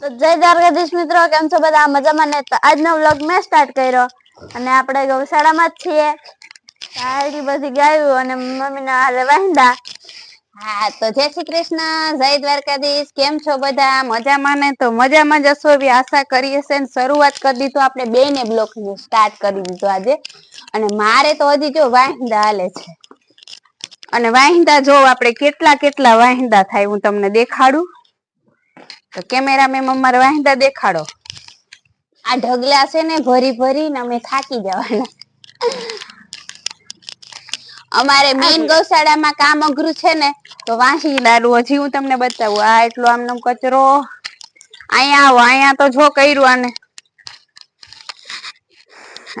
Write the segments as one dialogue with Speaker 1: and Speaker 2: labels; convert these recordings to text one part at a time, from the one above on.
Speaker 1: તો જય દ્વારકાધીશ મિત્રો, કેમ છો બધા? મજામાં ને? આજનો વ્લોગ મેં સ્ટાર્ટ કર્યો અને આપણે ગૌશાળામાં જ છીએ. આટલી બધી ગાયું અને મમ્મીના હાલે વાંધા
Speaker 2: હા, તો જય શ્રી કૃષ્ણ, જય દ્વારકાધીશ. કેમ છો બધા? મજામાં ને? તો મજામાં જ હશો એવી આશા કરીએ છે ને શરૂઆત કરી દીધું. આપણે બે ને બ્લોક સ્ટાર્ટ કરી દીધું આજે. અને મારે તો હજી જો વાંધા હાલે છે. અને વાહિંદા જો આપણે કેટલા કેટલા વાહિંદા થાય હું તમને દેખાડું. તો કેમેરામેન અમારે વાંધા દેખાડો. આ ઢગલા છે ને ભરી ભરીને અમે થાકી જવાના. અમારે મેઇન ગૌશાળામાં કામ અઘરું છે ને તો વાંસી દારૂ હજી હું તમને બતાવું આ એટલો આમનો કચરો. અહીંયા આવો અહીંયા તો જો કર્યું આને.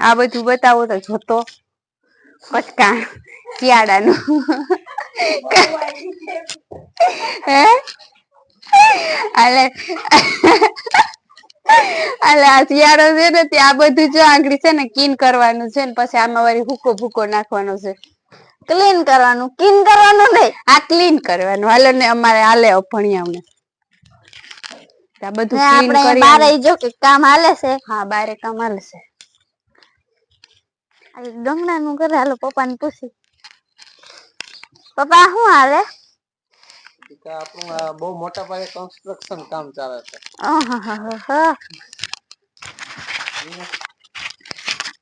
Speaker 2: આ બધું બતાવો તો જોતો. કચકા શિયાળાનું. હે? આલે અલે આ શિયાળો છે ને ત્યાં બધું જો આંગળી છે ને કીન કરવાનું છે ને પછી આમાં વળી ભૂકો ભૂકો નાખવાનો છે.
Speaker 1: ક્લીન કરવાનું? ક્લીન કરવાનું નહીં?
Speaker 2: આ ક્લીન કરવાનું. હાલો ને અમારે હાલે અભણિયાઓને. આ બધું ક્લીન કરી
Speaker 1: બારે જો કે કામ હાલે છે?
Speaker 2: હા બારે કામ હાલે છે.
Speaker 1: ગંગના નું કરે હાલો પપ્પાને પૂછી. પપ્પા શું હાલે?
Speaker 3: કે આપણું આ બહુ મોટા પાયે કન્સ્ટ્રક્શન કામ ચાલે છે.
Speaker 1: આહાહાહા.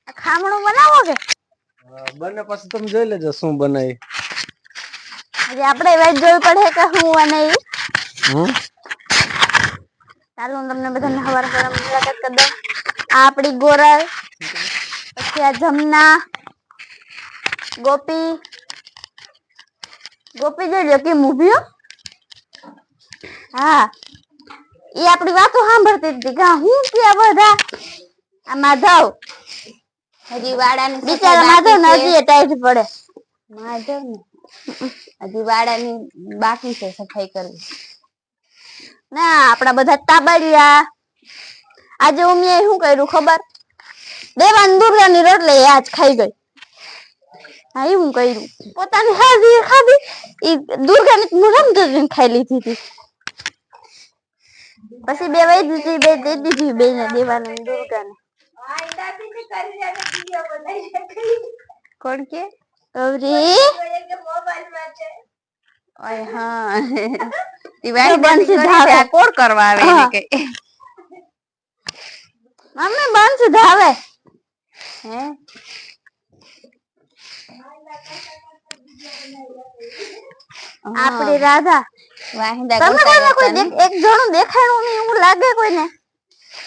Speaker 1: આ ખામણું બનાવો કે?
Speaker 3: અ, બને પછી તમે જોઈ લેજો શું બનાવી
Speaker 1: હજી આપણે વેચ જોવી પડે કે હું અને ઈ
Speaker 3: હમ?
Speaker 1: ચાલો હું તમને બધાને હવાર હવાર મુલાકાત કરી દઉં. આ આપણી ગોરલ પછી આ જમના ગોપી. ગોપી જોજો કે મૂવ્યો હા. એ આપણી વાતો સાંભળતી હતી કે હું કે બધા? આ માધવ.
Speaker 2: હજી વાડાની
Speaker 1: બિચારા માધવ
Speaker 2: છે.
Speaker 1: ટાઈટ પડે.
Speaker 2: માધવ ને? હજી વાડાની બાકી છે સફાઈ કરવી.
Speaker 1: ના આપણા બધા તાબાડિયા. આજે ઉમિયા શું કર્યું ખબર? દેવાન દુર્ગાની રોટલી આજ ખાઈ ગઈ. હા એવું કર્યું. પોતાની હાજી ખાધી. એ દુર્ગાની મુરમ ખાઈ લીધી હતી. પછી બે વહી દીધી બે દે દીધી બે ને દેવાને દુર્ગાને
Speaker 2: કોણ કે?
Speaker 1: ગૌરી
Speaker 2: ઓય હા. ઈ વાડી
Speaker 1: બંધ
Speaker 2: બંધ
Speaker 1: ધાવે.
Speaker 2: આ કોણ કરવા આવે એને
Speaker 1: હા.
Speaker 2: કઈ
Speaker 1: મમ્મી બંધ ધાવે.
Speaker 2: હે?
Speaker 1: આપણી રાધા.
Speaker 2: વાહિંદા
Speaker 1: કોઈ એક જણું દેખાણું નહીં એવું લાગે કોઈને?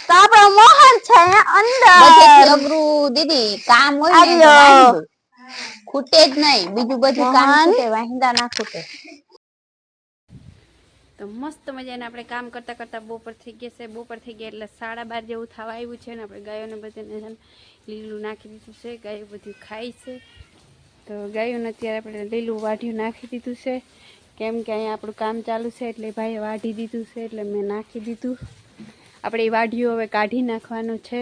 Speaker 1: તો આપણો મોહન છે અંદર.
Speaker 2: અઘરું દીદી કામ હોય. ખૂટે જ નહીં. બીજું બધું કામ ખૂટે વાહિંદા ના ખૂટે.
Speaker 4: તો મસ્ત મજાને આપણે કામ કરતા કરતા બપોર થઈ ગયા છે. બપોર થઈ ગયા એટલે સાડા બાર જેવું થવા આવ્યું છે ને. આપણે ગાયોને બધાને લીલું નાખી દીધું છે. ગાયો બધું ખાય છે. તો ગાયોને અત્યારે આપણે લીલું વાઢિયું નાખી દીધું છે. કેમ કે અહીંયા આપણું કામ ચાલુ છે એટલે ભાઈએ વાઢી દીધું છે એટલે મેં નાખી દીધું. આપણે એ વાઢિયું હવે કાઢી નાખવાનું છે.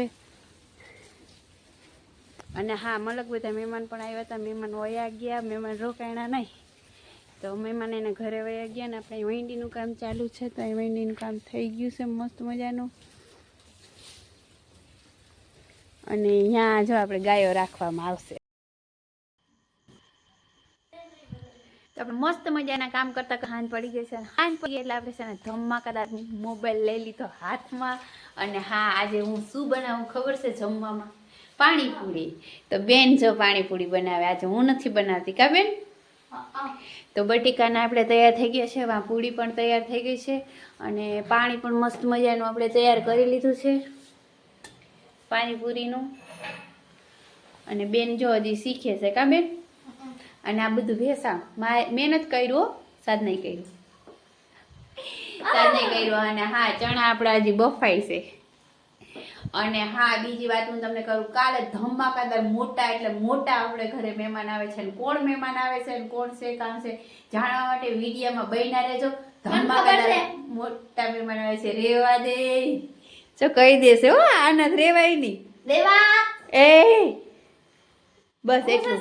Speaker 4: અને હા, મલક બધા મહેમાન પણ આવ્યા હતા. મહેમાન વયા ગયા, મહેમાન રોકાણા નહીં. તો મહેમાન એને ઘરે વયા ગયા ને આપણે વૈંડીનું કામ ચાલુ છે તો એ વૈંડીનું કામ થઈ ગયું છે મસ્ત મજાનું. અને અહીંયા જો આપણે ગાયો રાખવામાં આવશે. તો આપણે મસ્ત મજાના કામ કરતા હાન પડી ગઈ છે. હાન પડી એટલે આપણે છે ને જમવા કદાચ મોબાઈલ લઈ લીધો હાથમાં. અને હા, આજે હું શું બનાવું ખબર છે જમવામાં? પાણીપુરી. તો બેન જો પાણીપુરી બનાવે. આજે હું નથી બનાવતી. કા બેન? તો બટીકાના આપણે તૈયાર થઈ ગયા છે. પૂરી પણ તૈયાર થઈ ગઈ છે. અને પાણી પણ મસ્ત મજાનું આપણે તૈયાર કરી લીધું છે. પાણીપુરીનું. અને બેન જો હજી શીખે છે. કા બેન? અને આ બધું ભેસા. મહેનત કર્યું સાદ નહીં કર્યું. સાદ નહીં કર્યું અને હા ચણા આપણા હજી બફાય છે. અને હા બીજી વાત હું તમને કહું કાલે ધમાકાદાર મોટા એટલે મોટા આપણે ઘરે મહેમાન આવે છે અને કોણ મહેમાન આવે છે કોણ છે કામ છે જાણવા માટે વિડીયામાં બન્યા રહેજો. ધમાકાદાર મોટા મહેમાન આવે છે. રેવા દે. જો કહી દેશે હો આનંદ રેવાય નહીં. એ બસ એટલું.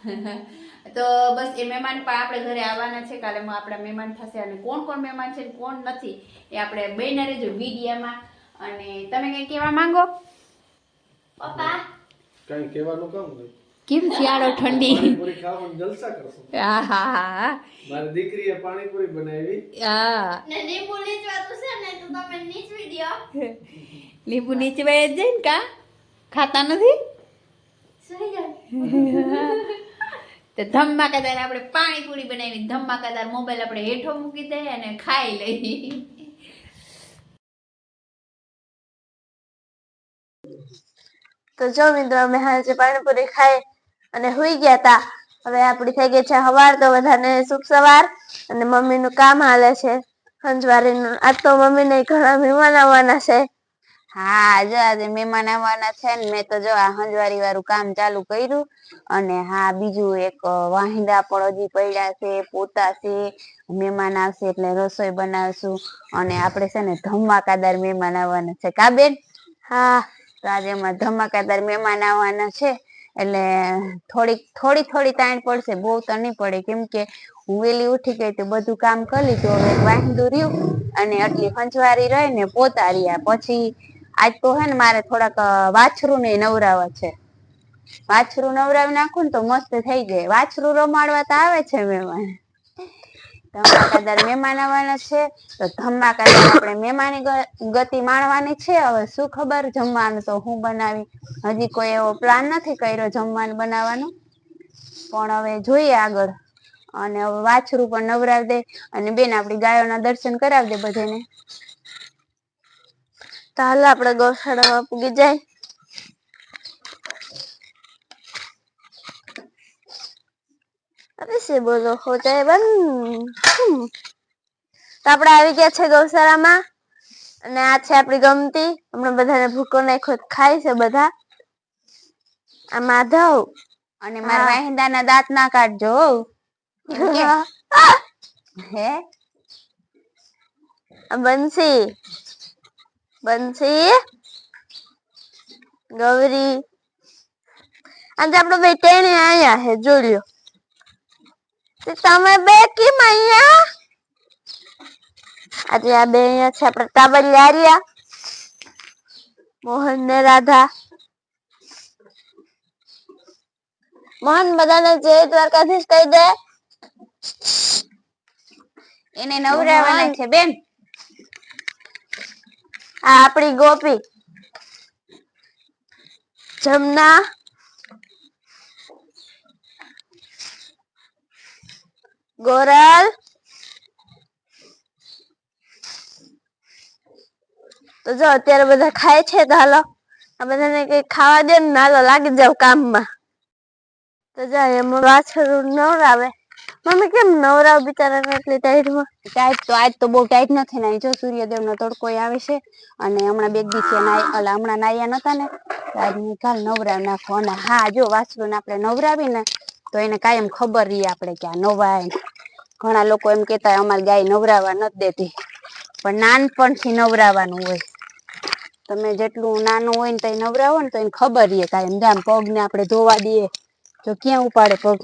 Speaker 4: તો બસ એ મહેમાન પણ આપણે ઘરે આવવાના છે. કાલે આપણા મહેમાન થશે અને કોણ કોણ મહેમાન છે ને કોણ નથી એ આપણે બેને રહેજો વિડીયામાં અને તમે કંઈ કહેવા માંગો? પપ્પા?
Speaker 3: કંઈ કહેવાનું કામ નહીં
Speaker 4: કેમ શિયાળો ઠંડી? હા હા હા.
Speaker 3: મારી દીકરીએ પાણીપુરી બનાવી.
Speaker 4: હા.
Speaker 1: ને લીંબુ નીચવાતું છે ને તો તમે નીચવી
Speaker 4: લીંબુ નીચે જ જાય ને કા? ખાતા નથી?
Speaker 1: જાય
Speaker 4: તો ધમાકાદાર આપણે પાણીપુરી બનાવી ધમાકાદાર મોબાઈલ આપણે હેઠો મૂકી દઈએ અને ખાઈ લઈએ.
Speaker 1: તો જો મિત્રો, અમે હાજે પાણીપુરી ખાઈ અને હુઈ ગયા તા. હવે આપણી થઈ ગઈ છે સવાર તો બધાને સુખ સવાર. અને મમ્મીનું કામ હાલે છે. સંજવારીનું આજ તો મમ્મીને ઘણા મહેમાન આવવાના છે.
Speaker 2: હા, જો આજે મહેમાન આવવાના છે ને, મેં તો જો આ હંજવારી વાળું કામ ચાલુ કર્યું. અને હા, બીજું એક વાહિંદા પણ હજી પડ્યા છે, પોતા છે, મહેમાન આવશે એટલે રસોઈ બનાવશું. અને આપણે છે ને ધમાકાદાર મહેમાન આવવાના છે. કા બેન?
Speaker 1: હા,
Speaker 2: તો આજે એમાં ધમાકાદાર મહેમાન આવવાના છે. એટલે થોડીક, થોડી થોડી તાણ પડશે, બહુ તો નહીં પડે. કેમ કે હું વેલી ઉઠી ગઈ તો બધું કામ કરી લીધું. હવે વાહિંદું રહ્યું અને આટલી હંજવારી રહી ને પોતા રહ્યા. પછી આજ તો હે ને મારે થોડાક વાછરું ને નવરાવા છે. વાછરું નવરાવી નાખું ને તો મસ્ત થઈ જાય. વાછરું રમાડવા તો આવે છે મહેમાન. ધમાકાદાર મહેમાન આવવાના છે. તો ધમાકાદાર આપણે મહેમાની ગતિ માણવાની છે. હવે શું ખબર જમવાનું તો હું બનાવી? હજી કોઈ એવો પ્લાન નથી કર્યો જમવાનું બનાવવાનો. પણ હવે જોઈએ આગળ. અને હવે વાછરું પણ નવરાવી દે. અને બેન, આપણી ગાયોના દર્શન કરાવી દે બધાને
Speaker 1: તો હાલ આપણે ગૌશાળામાં પૂગી જાય. અરે બોલો હો જાય બન. તો આપણે આવી ગયા છે ગૌશાળામાં. અને આ છે આપણી ગમતી. હમણાં બધાને ભૂકો નાખ્યો ખાય છે બધા. આ માધવ.
Speaker 2: અને મારા. વાહિંદાના દાંત ના કાઢજો હો.
Speaker 1: બંસી. બંસી ગૌરી. આજે આપણો બે ટેણી આયા જોડ્યો જોઈ તમે બે કેમ અહીંયા આજે આ બે અહીંયા છે આપણે તાબલિયારિયા, મોહન ને રાધા. મોહન બધાને જય દ્વારકાધીશ કહી દે.
Speaker 2: એને નવરાવાના છે, બેન.
Speaker 1: આ આપણી ગોપી. જમના. ગોરલ. તો જો અત્યારે બધા ખાય છે તો હાલો, આ બધાને કઈ ખાવા દે ને હાલો, લાગી જાવ કામમાં. તો જાય એમાં વાછરું નવરાવે મમ્મી કેમ નવરાવ બિચારાને એટલી ટાઈટમાં
Speaker 2: ટાઈટ તો, આજ તો બહુ ટાઈટ નથી નાઈ જો સૂર્યદેવનો તડકો આવે છે અને હમણાં બે દિવસે નાઈ અલા, હમણાં નાયા નતા ને આજ નિકાલ કાલ નવરાવ નાખો અને હા, જો વાછરું આપણે નવરાવી ને તો એને કાયમ ખબર રહી આપણે કે આ નવાય ઘણા લોકો એમ કહેતા અમારી ગાય નવરાવા નથી દેતી. પણ નાનપણથી નવરાવાનું હોય. તમે જેટલું નાનું હોય ને તો નવરાવો ને, તો એને ખબર રહે કાંઈ. જામ પગ ને આપણે ધોવા દઈએ. તો ક્યાં ઉપાડે પગ?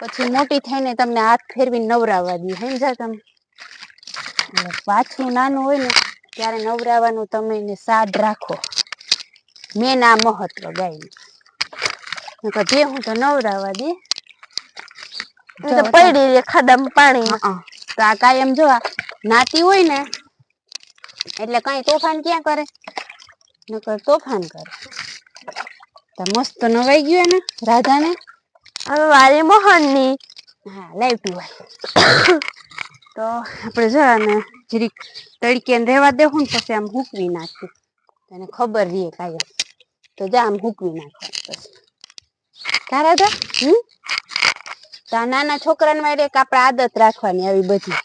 Speaker 2: પછી મોટી થઈને તમને હાથ ફેરવી નવરાવા દે સમજા તમે? પાછું નાનું હોય ને ત્યારે નવરાવાનું તમે એને સાડ રાખો. મેન આ મહત્વ ગાય જે હું તો નવરાવા દે
Speaker 1: તો પડી રહી ખાડામાં પાણી
Speaker 2: તો આ કાયમ જો નાતી હોય ને એટલે કઈ તોફાન ક્યાં કરે? નકર તોફાન કરે. તો મસ્ત નવાઈ ગયું ને રાધાને.
Speaker 1: હવે વારી મોહનની.
Speaker 2: હા, લાઈવ પીવાય તો આપણે જરાને જરીક તડકે ને રહેવા દેવું ને પછી આમ હૂકવી નાખી તને ખબર રહે કાંઈ તો જા આમ હૂકવી નાખે પછી કા તો હમ? તો નાના છોકરાને માટે એક આપણે આદત રાખવાની આવી બધી.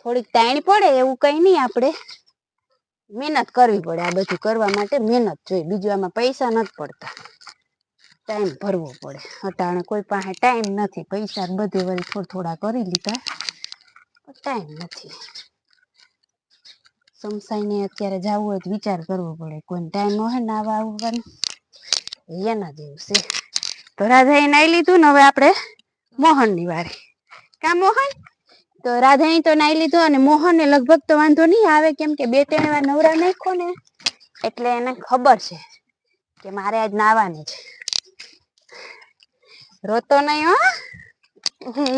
Speaker 2: થોડીક તાણ પડે એવું કઈ નહીં આપણે. મહેનત કરવી પડે આ બધું કરવા માટે મહેનત જોઈએ. બીજું આમાં પૈસા નથી પડતા. ટાઈમ ભરવો પડે. અટાણે કોઈ પાસે ટાઈમ નથી. પૈસા બધે વળી થોડા થોડા કરી લીધા. ટાઈમ નથી. સમસાઈને અત્યારે જવું હોય તો વિચાર કરવો પડે. કોઈ ટાઈમ હોય ને આવા આવવાનું. એના છે તો રાધાએ નાઈ લીધું ને હવે આપણે મોહનની વારી. કા મોહન? તો રાધાએ તો નાઈ લીધું અને મોહનને લગભગ તો વાંધો નહીં આવે. કેમ કે બે ત્રણ વાર નવરા નાખો ને. એટલે એને ખબર છે કે મારે આજ નાવાની છે. રોતો નહીં હો.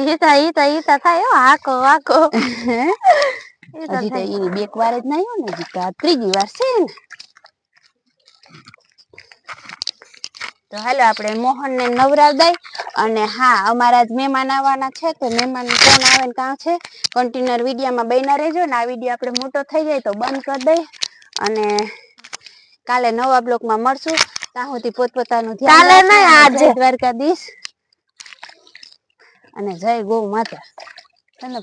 Speaker 1: ઈતા ઈતા ઈતા થાય હો. હાકો હાકો.
Speaker 2: હજી તો
Speaker 1: થાય.
Speaker 2: એની બે વાર જ નાયો ને હજી તો આ ત્રીજી વાર છે ને. તો હાલો આપણે મોહન નવરાવ દઈ અને હા અમારા જ મહેમાન આવવાના છે તો મહેમાન કોણ આવે ને કાં છે કન્ટિન્યુઅર વિડીયોમાં બન્યા રહેજો ને આ વીડિયો આપણે મોટો થઈ જાય તો બંધ કરી દઈ અને કાલે નવા બ્લોકમાં મળશું. ત્યાં સુધી પોતપોતાનું ધ્યાન દ્વારકાધીશ. અને જય ગૌ માતા ચાલો.